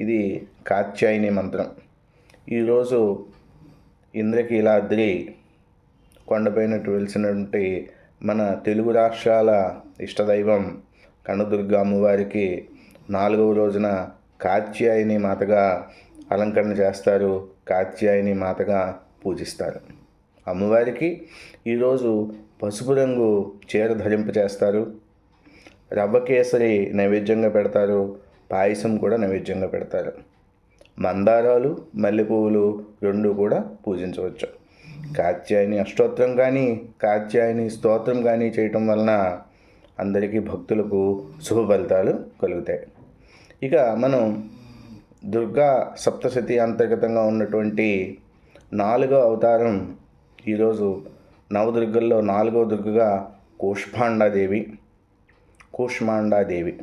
ఇది కాత్యాయని మంత్రం. ఈరోజు ఇంద్రకీలాద్రి కొండపైన వెలిసినటువంటి మన తెలుగు రాష్ట్రాల ఇష్టదైవం కనదుర్గ అమ్మవారికి నాలుగవ రోజున కాత్యాయని మాతగా అలంకరణ చేస్తారు కాత్యాయని మాతగా పూజిస్తారు. అమ్మవారికి ఈరోజు పసుపు రంగు చీర ధరింప చేస్తారు రవ్వ కేసరి నైవేద్యంగా పెడతారు పాయసం కూడా నైవేద్యంగా పెడతారు. మందారాలు మల్లెపువ్వులు రెండు కూడా పూజించవచ్చు. కాత్యాయని అష్టోత్తరం కానీ కాత్యాయని స్తోత్రం కానీ చేయటం వలన అందరికీ భక్తులకు శుభ ఫలితాలు కలుగుతాయి. ఇక మనం దుర్గా సప్తశతి అంతర్గతంగా ఉన్నటువంటి నాలుగో అవతారం ఈరోజు నవదుర్గల్లో నాలుగో దుర్గగా కూష్మాండాదేవి కూష్మాండాదేవి.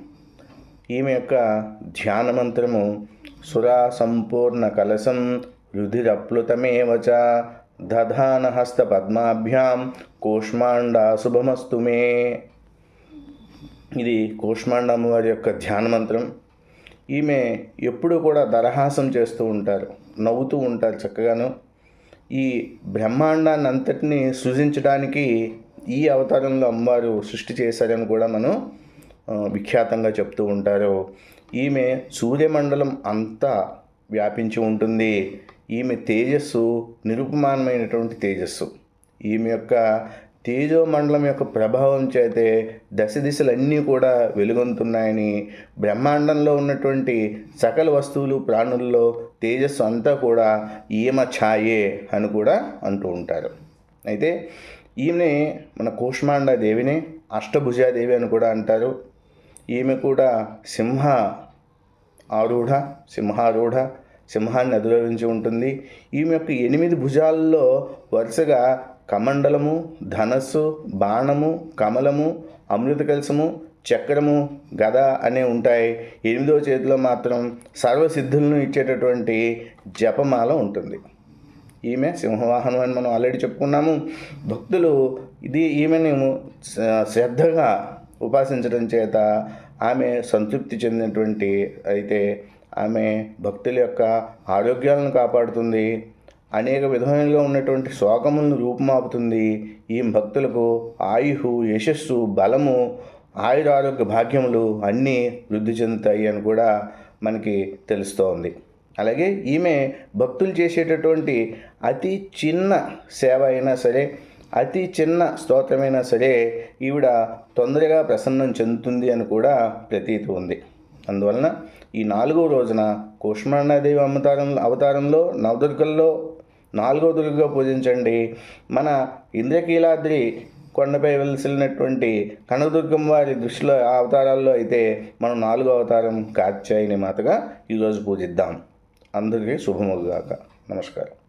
ఈమె యొక్క ధ్యాన మంత్రము సురా సంపూర్ణ కలశం రుధిరప్లుతమేవచ దధానహస్త పద్మాభ్యాం కూష్మాండ శుభమస్తు మే. ఇది కూష్మాండ అమ్మవారి యొక్క ధ్యాన మంత్రం. ఈమె ఎప్పుడూ కూడా దరహాసం చేస్తూ ఉంటారు నవ్వుతూ ఉంటారు చక్కగాను. ఈ బ్రహ్మాండాన్ని అంతటినీ సృజించడానికి ఈ అవతారంలో అమ్మవారు సృష్టి చేశారని కూడా మనం విఖ్యాతంగా చెప్తూ ఉంటారు. ఈమె సూర్యమండలం అంతా వ్యాపించి ఉంటుంది. ఈమె తేజస్సు నిరుపమానమైనటువంటి తేజస్సు. ఈమె యొక్క తేజోమండలం యొక్క ప్రభావం చేతే దశ దిశలన్నీ కూడా వెలుగొందుతున్నాయని బ్రహ్మాండంలో ఉన్నటువంటి సకల వస్తువులు ప్రాణుల్లో తేజస్సు అంతా కూడా ఈమె ఛాయే అని కూడా అంటూ ఉంటారు. అయితే ఈమె మన కూష్మాండ దేవిని అష్టభుజాదేవి అని కూడా అంటారు. ఈమె కూడా సింహ ఆరూఢ సింహారూఢ సింహాన్ని అధిరోహించి ఉంటుంది. ఈమె యొక్క ఎనిమిది భుజాల్లో వరుసగా కమండలము ధనస్సు బాణము కమలము అమృత కలసము చక్రము గద అనే ఉంటాయి. ఎనిమిదో చేతిలో మాత్రం సర్వసిద్ధులను ఇచ్చేటటువంటి జపమాల ఉంటుంది. ఈమె సింహవాహనం అని మనం ఆల్రెడీ చెప్పుకున్నాము. భక్తులు ఇది ఈమెను శ్రద్ధగా ఉపాసించడం చేత ఆమె సంతృప్తి చెందినటువంటి అయితే ఆమె భక్తుల యొక్క ఆరోగ్యాలను కాపాడుతుంది. అనేక విధములుగా ఉన్నటువంటి శోకములను రూపుమాపుతుంది. ఈ భక్తులకు ఆయుహు యశస్సు బలము ఆయుర ఆరోగ్య భాగ్యములు అన్నీ వృద్ధి చెందుతాయి అని కూడా మనకి తెలుస్తోంది. అలాగే ఈమె భక్తులు చేసేటటువంటి అతి చిన్న సేవ అయినా సరే అతి చిన్న స్తోత్రమైనా సరే ఈవిడ తొందరగా ప్రసన్నం చెందుతుంది అని కూడా ప్రతీతి ఉంది. అందువలన ఈ నాలుగో రోజున కూష్మాండాదేవి అవతారం అవతారంలో నవదుర్గల్లో నాలుగో దుర్గగా పూజించండి. మన ఇంద్రకీలాద్రి కొండపై వెలిసినటువంటి కనకదుర్గం వారి దృష్టిలో అవతారాల్లో అయితే మనం నాలుగో అవతారం కాత్యాయని మాతగా ఈరోజు పూజిద్దాం. అందరికీ శుభముగాక. నమస్కారం.